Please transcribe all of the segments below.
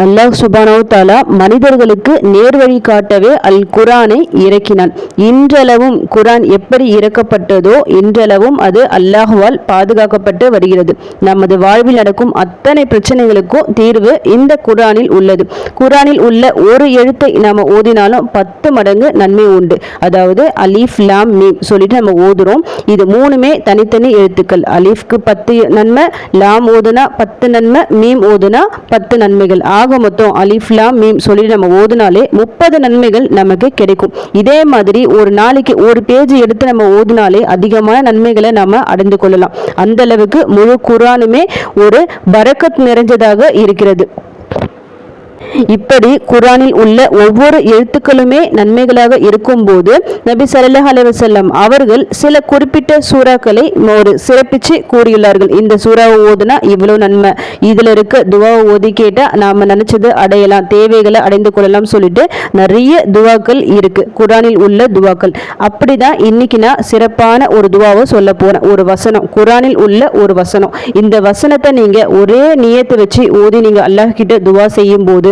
அல்லாஹ் சுபானவு தாலா மனிதர்களுக்கு நேர்வழி காட்டவே அல் குரானை இறக்கினான். இன்றளவும் குரான் எப்படி இறக்கப்பட்டதோ இன்றளவும் அது அல்லாஹுவால் பாதுகாக்கப்பட்டு வருகிறது. நமது வாழ்வில் நடக்கும் அத்தனை பிரச்சனைகளுக்கும் தீர்வு இந்த குரானில் உள்ளது. குரானில் உள்ள ஒரு எழுத்தை நாம ஓதினாலும் பத்து மடங்கு நன்மை உண்டு. அதாவது அலீஃப் லாம் மீம் சொல்லிட்டு நம்ம ஓதுறோம். இது மூணுமே தனித்தனி எழுத்துக்கள். அலீஃப்க்கு பத்து நன்மை லாம் ஓதுனா பத்து நன்மை மீம் ஓதுனா பத்து நன்மைகள். ஆக மொத்தம் அலிஃப்லா மீம் சொல்லி நம்ம ஓதுனாலே முப்பது நன்மைகள் நமக்கு கிடைக்கும். இதே மாதிரி ஒரு நாளைக்கு ஒரு பேஜ் எடுத்து நம்ம ஓதுனாலே அதிகமான நன்மைகளை நம்ம அடைந்து கொள்ளலாம். அந்த அளவுக்கு முழு குரானுமே ஒரு பரக்கத் நிறைஞ்சதாக இருக்கிறது. இப்படி குரானில் உள்ள ஒவ்வொரு எழுத்துக்களுமே நன்மைகளாக இருக்கும்போது நபி சல்லாஹ் அலைஹி அவர்கள் சில குறிப்பிட்ட சூறாக்களை ஒரு சிறப்பிச்சு கூறியுள்ளார்கள். இந்த சூறாவை ஓதுனா இவ்வளவு நன்மை. இதில் இருக்க துவாவை ஓதி கேட்டால் நாம் நினச்சது அடையலாம் தேவைகளை அடைந்து கொள்ளலாம் சொல்லிட்டு நிறைய துவாக்கள் இருக்கு. குரானில் உள்ள துவாக்கள். அப்படிதான் இன்னைக்கு நான் சிறப்பான ஒரு துவாவை சொல்ல போகிறேன் ஒரு வசனம். குரானில் உள்ள ஒரு வசனம். இந்த வசனத்தை நீங்கள் ஒரே நியத்தை வச்சு ஓதி நீங்கள் அல்லாஹ் கிட்ட துவா செய்யும் போது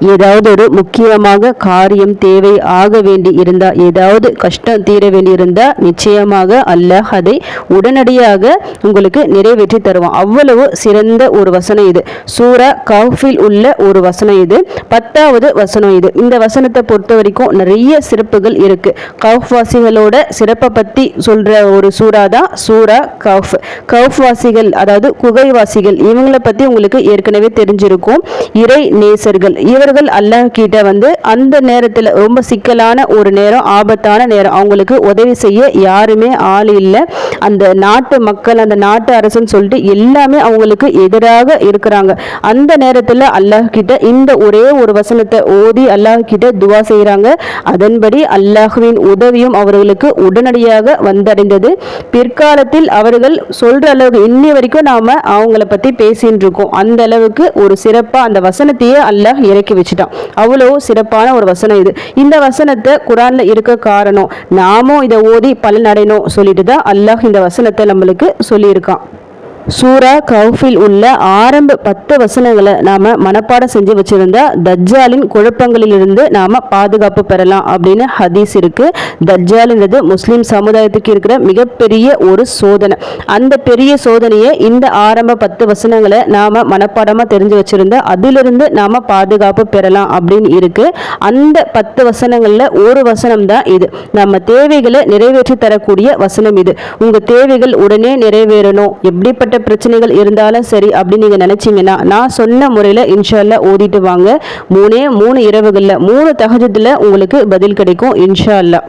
ஏதாவது ஒரு முக்கியமாக காரியம் தேவை ஆக வேண்டி இருந்தால் ஏதாவது கஷ்டம் தீர வேண்டி இருந்தால் நிச்சயமாக அல்லாஹ் அதை உடனடியாக உங்களுக்கு நிறைவேற்றி தருவான். அவ்வளவு சிறந்த ஒரு வசனம் இது. சூரா கஃபில் உள்ள ஒரு வசனம் இது. பத்தாவது வசனம் இது. இந்த வசனத்தை பொறுத்த வரைக்கும் நிறைய சிறப்புகள் இருக்கு. கஃப்வாசிகளோட சிறப்பை பற்றி சொல்கிற ஒரு சூறா தான் சூரா கஃப் கௌஃப் வாசிகள் அதாவது குகைவாசிகள் இவங்களை பற்றி உங்களுக்கு ஏற்கனவே தெரிஞ்சிருக்கும். இறை நேசர்கள் இவர்கள் அல்லாஹ் கிட்ட வந்து அந்த நேரத்தில் ரொம்ப சிக்கலான ஒரு நேரம் ஆபத்தான நேரம். அவங்களுக்கு உதவி செய்ய யாருமே ஆள் இல்லை. அந்த நாட்டு மக்கள் அந்த நாட்டு அரசுன்னு சொல்லிட்டு எல்லாமே அவங்களுக்கு எதிராக இருக்கிறாங்க. அந்த நேரத்தில் அல்லாஹ் கிட்ட இந்த ஒரே ஒரு வசனத்தை ஓதி அல்லாஹ் கிட்ட துவா செய்கிறாங்க அதன்படி அல்லாஹுவின் உதவியும் அவர்களுக்கு உடனடியாக வந்தடைந்தது. பிற்காலத்தில் அவர்கள் சொல்ற அளவுக்கு இன்னி வரைக்கும் நாம அவங்கள பத்தி பேசிட்டு இருக்கோம் அந்த அளவுக்கு ஒரு சிறப்பா அந்த வசனத்தையே அல்லாஹ் இறக்கி வச்சுட்டான் அவ்வளோ சிறப்பான ஒரு வசனம் இது. இந்த வசனத்தை குரான்ல இருக்க காரணம் நாமும் இதை ஓதி பலனடையணும் சொல்லிட்டு தான் அல்லாஹ் இந்த வசனத்தை நம்மளுக்கு சொல்லியிருக்கான். சூரா கவுஃபில் உள்ள ஆரம்ப பத்து வசனங்களை நாம் மனப்பாடம் செஞ்சு வச்சுருந்தா தஜ்ஜாலின் குழப்பங்களிலிருந்து நாம் பாதுகாப்பு பெறலாம் அப்படின்னு ஹதீஸ் இருக்கு. தஜ்ஜாலுன்றது முஸ்லீம் சமுதாயத்துக்கு இருக்கிற மிகப்பெரிய ஒரு சோதனை. அந்த பெரிய சோதனையை இந்த ஆரம்ப பத்து வசனங்களை நாம் மனப்பாடமாக தெரிஞ்சு வச்சுருந்தா அதிலிருந்து நாம் பாதுகாப்பு பெறலாம் அப்படின்னு இருக்குது அந்த பத்து வசனங்களில் ஒரு வசனம் தான் இது. நம்ம தேவைகளை நிறைவேற்றி தரக்கூடிய வசனம் இது. உங்கள் தேவைகள் உடனே நிறைவேறணும். எப்படிப்பட்ட பிரச்சனைகள் இருந்தாலும் சரி அப்படின்னு நீங்க நினைச்சீங்கன்னா நான் சொன்ன முறையில இன்ஷால்லா ஓதிட்டு வாங்க. மூணே மூணு இரவுகள்ல மூணு தகஜத்துல உங்களுக்கு பதில் கிடைக்கும் இன்ஷால்லா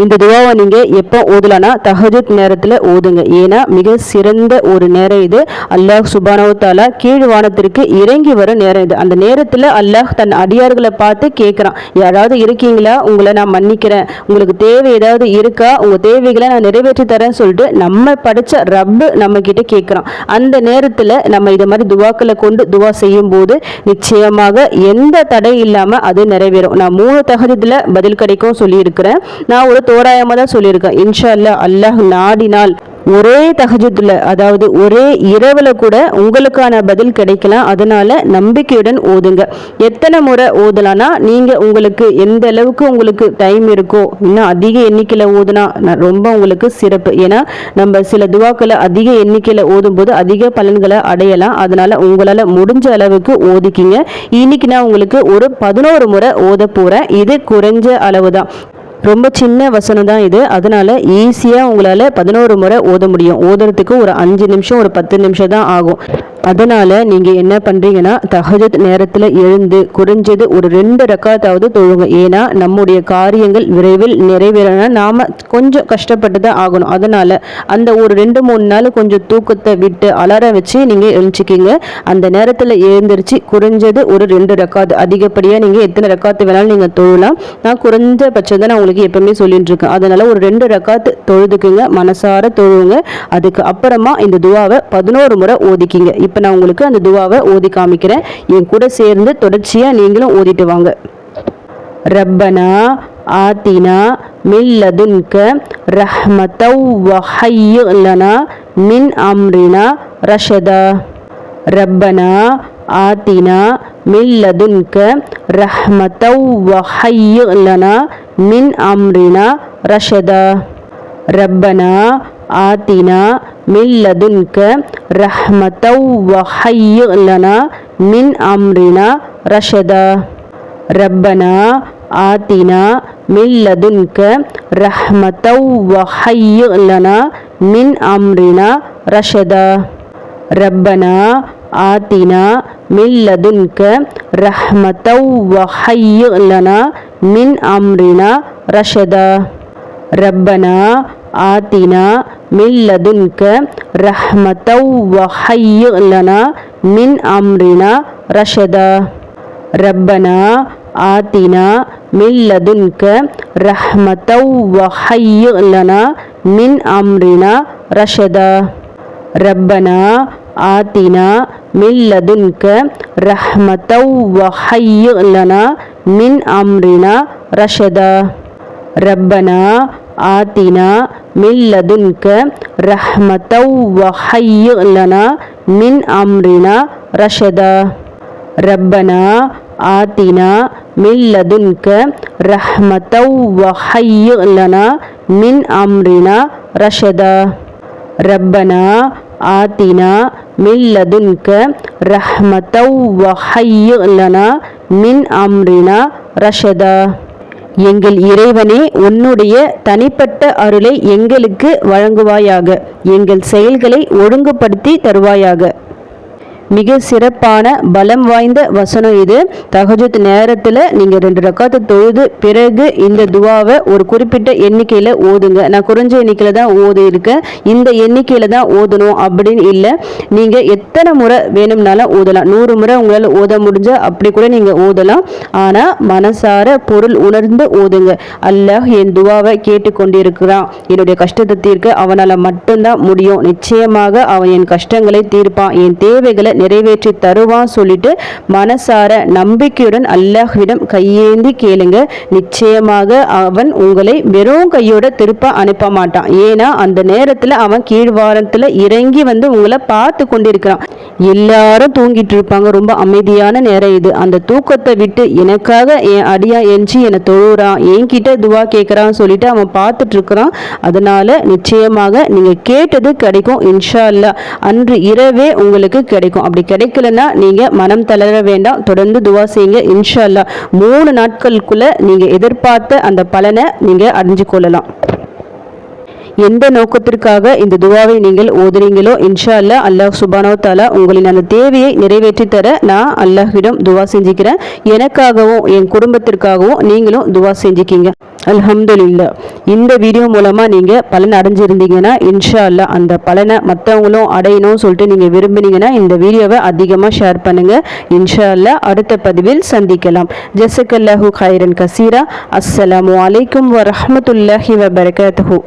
இந்த துவாவை நீங்கள் எப்போ ஓதலான்னா தஹஜத் நேரத்தில் ஓதுங்க. ஏன்னா மிக சிறந்த ஒரு நேரம் இது. அல்லாஹ் சுபானவத்தாலா கீழ் வானத்திற்கு இறங்கி வர நேரம் இது. அந்த நேரத்தில் அல்லாஹ் தன் அடியார்களை பார்த்து கேட்குறான். யாராவது இருக்கீங்களா? உங்களை நான் மன்னிக்கிறேன். உங்களுக்கு தேவை ஏதாவது இருக்கா? உங்கள் தேவைகளை நான் நிறைவேற்றி தரேன்னு சொல்லிட்டு நம்ம படைச்ச ரப்பு நம்ம கிட்ட கேட்குறான். அந்த நேரத்தில் நம்ம இதை மாதிரி துவாக்களை கொண்டு துவா செய்யும் போது நிச்சயமாக எந்த தடை இல்லாமல் அது நிறைவேறும். நான் மூணு தகஜத்துல பதில் கிடைக்கும் சொல்லியிருக்கிறேன். நான் ஒரு தோராயமாக தான் சொல்லியிருக்கேன். இன்ஷா அல்லாஹ் அல்லாஹ் நாடினால் ஒரே தகஜத்தில் அதாவது ஒரே இரவில் கூட உங்களுக்கான பதில் கிடைக்கலாம். அதனால நம்பிக்கையுடன் ஓதுங்க. எத்தனை முறை ஓதலாம்னா நீங்கள் உங்களுக்கு எந்த அளவுக்கு உங்களுக்கு டைம் இருக்கோ இன்னும் அதிக எண்ணிக்கையில் ஓதுனா ரொம்ப உங்களுக்கு சிறப்பு. ஏன்னா நம்ம சில துவாக்களை அதிக எண்ணிக்கையில் ஓதும்போது அதிக பலன்களை அடையலாம். அதனால உங்களால் முடிஞ்ச அளவுக்கு ஓதிக்கிங்க. இன்னைக்கு நான் உங்களுக்கு ஒரு பதினோரு முறை ஓத போகிறேன் இது குறைஞ்ச அளவு தான் ரொம்ப சின்ன வசனம் தான் இது. அதனால ஈஸியாக உங்களால் பதினோரு முறை ஓத முடியும். ஓதுறதுக்கு ஒரு அஞ்சு நிமிஷம் ஒரு பத்து நிமிஷம் தான் ஆகும். அதனால் நீங்கள் என்ன பண்ணுறீங்கன்னா தஹஜத் நேரத்தில் எழுந்து குறைஞ்சது ஒரு ரெண்டு ரக்காத்தாவது தொழுங்க. ஏன்னா நம்முடைய காரியங்கள் விரைவில் நிறைவேறனா நாம் கொஞ்சம் கஷ்டப்பட்டு தான் ஆகணும். அதனால் அந்த ஒரு ரெண்டு மூணு நாள் கொஞ்சம் தூக்கத்தை விட்டு அலாரம் வச்சு நீங்கள் எழுச்சிக்கிங்க அந்த நேரத்தில் எழுந்திரிச்சு குறைஞ்சது ஒரு ரெண்டு ரக்காத்து அதிகப்படியாக நீங்கள் எத்தனை ரக்காத்து வேணாலும் நீங்கள் தொழலாம். நான் குறைஞ்சபட்சம் தான் நான் உங்களுக்கு எப்பவுமே சொல்லிட்டு இருக்கேன் அதனால் ஒரு ரெண்டு ரக்காத்து தொழுதுக்குங்க மனசார தொழுவுங்க. அதுக்கு அப்புறமா இந்த துவாவை பதினோரு முறை ஓதிக்கிங்க. இப்போ நான் உங்களுக்கு அந்த துவாவை ஓதி காமிக்கிறேன். என் கூட சேர்ந்து தொடர்ச்சியாக நீங்களும் ஓதிட்டு வாங்க. ரப்பனா ஆத்தினா மில்லதுன்க ரஹ்மதௌ வஹையுலனா மின் அம்ரினா ரஷதா. ரப்பனா ஆத்தினா மில்லதுன்க ரஹ்மதௌ வஹையுலனா மின் அம்ரினா ரஷதா. ரப்பனா ஆத்தினா மில்லதுன்க ரஹ்மத்தவ் வஹையுலனா மின் அம்ரினா ரஷதா ரப்பனா ஆத்தினா மில்லதுன்க ரஹ்மத்தவ் வஹையுலனா மின் அம்ரினா ரஷதா ரப்பனா ஆத்தினா மில்லதுன்க ரஹ்மத்தவ் வஹையுலனா மின் அம்ரினா ரஷதா ரப்பனா ஆத்தினா மில்லதுன்க ரஹ்மத்தவ் வஹையு லனா மின் அம்ரினா ரஷதா ரப்பனா ஆத்தினா மில்லதுன்க ரஹ்மத்தவ் வஹையு லனா மின் அம்ரினா ரஷதா ரப்பனா ஆத்தினா மில்லதுன்க ரஹ்மத்தவ் வஹையு லனா மின் அம்ரினா ரஷதா ரப்பனா ஆத்தினா மில்லதுன்க ரஹ்மத்தவ் வஹையு மின் அம்ரினா ரஷதா ரப்பனா ஆத்தினா மில்லதுன்க ரஹ்மத்தவ் வஹையு மின் அம்ரினா ரஷதா ரப்பனா ஆத்தினா மில்லதுன்க ரஹ்மத்தவ் வஹையு மின் அம்ரினா ரஷதா எங்கள் இறைவனே உன்னுடைய தனிப்பட்ட அருளை எங்களுக்கு வழங்குவாயாக. எங்கள் செயல்களை ஒழுங்குபடுத்தி தருவாயாக. மிக சிறப்பான பலம் வாய்ந்த வசனம் இது. தகஜத் நேரத்தில் நீங்கள் ரெண்டு ரக்காத்து தொழுது பிறகு இந்த துவாவை ஒரு குறிப்பிட்ட எண்ணிக்கையில் ஓதுங்க. நான் குறைஞ்ச எண்ணிக்கையில் தான் ஓது இருக்கேன். இந்த எண்ணிக்கையில் தான் ஓதணும் அப்படின்னு இல்லை. நீங்கள் எத்தனை முறை வேணும்னாலும் ஓதலாம். நூறு முறை உங்களால் ஓத முடிஞ்சால் அப்படி கூட நீங்கள் ஓதலாம். ஆனால் மனசார பொருள் உணர்ந்து ஓதுங்க. அல்லாஹ் என் துவாவை கேட்டுக்கொண்டிருக்கிறான். என்னுடைய கஷ்டத்தை தீர்க்க அவனால் மட்டும்தான் முடியும். நிச்சயமாக அவன் என் கஷ்டங்களை தீர்ப்பான். என் தேவைகளை நிறைவேற்றி தருவான் சொல்லிட்டு மனசார நம்பிக்கையுடன் அல்லாஹ்விடம் கையேந்தி கேளுங்க. நிச்சயமாக அவன் உங்களை வெறும் கையோட திருப்ப அனுப்ப மாட்டான். ஏன்னா அந்த நேரத்தில் அவன் கீழ்வாரத்தில் இறங்கி வந்து உங்களை பார்த்து கொண்டிருக்கிறான். எல்லாரும் தூங்கிட்டு இருப்பாங்க. ரொம்ப அமைதியான நேரம் இது. அந்த தூக்கத்தை விட்டு எனக்காக என் அடியா எஞ்சி என்னை தொழுறான். என்கிட்ட துவா கேட்குறான்னு சொல்லிட்டு அவன் பார்த்துட்டு இருக்கிறான். அதனால நிச்சயமாக நீங்கள் கேட்டது கிடைக்கும். இன்ஷா அல்லா அன்று இரவே உங்களுக்கு கிடைக்கும். அப்படி கிடைக்கலன்னா நீங்கள் மனம் தளர வேண்டாம். தொடர்ந்து துவா செய்யுங்க. இன்ஷா அல்லா மூணு நாட்களுக்குள்ள நீங்கள் எதிர்பார்த்த அந்த பலனை நீங்கள் அடைஞ்சு கொள்ளலாம். எந்த நோக்கத்திற்காக இந்த துவாவை நீங்கள் ஓதுறீங்களோ இன்ஷா அல்லா அல்லாஹ் சுபானோ தாலா உங்களின் அந்த தேவையை நிறைவேற்றி தர நான் அல்லாஹ்விடம் துவா செஞ்சுக்கிறேன். எனக்காகவும் என் குடும்பத்திற்காகவும் நீங்களும் துவா செஞ்சுக்கிங்க. அல்ஹம்துலில்லா. இந்த வீடியோ மூலமாக நீங்கள் பலன் அடைஞ்சிருந்தீங்கன்னா இன்ஷா அல்லா அந்த பலனை மற்றவங்களும் அடையணும்னு சொல்லிட்டு நீங்கள் விரும்புனீங்கன்னா இந்த வீடியோவை அதிகமாக ஷேர் பண்ணுங்கள் இன்ஷா அல்லா அடுத்த பதிவில் சந்திக்கலாம். ஜசக்கல்லாஹு ஹைரன் கசீரா. அஸ்ஸலாமு அலைக்கும் வரஹமத்துல்லாஹி வபரகாத்துஹூ.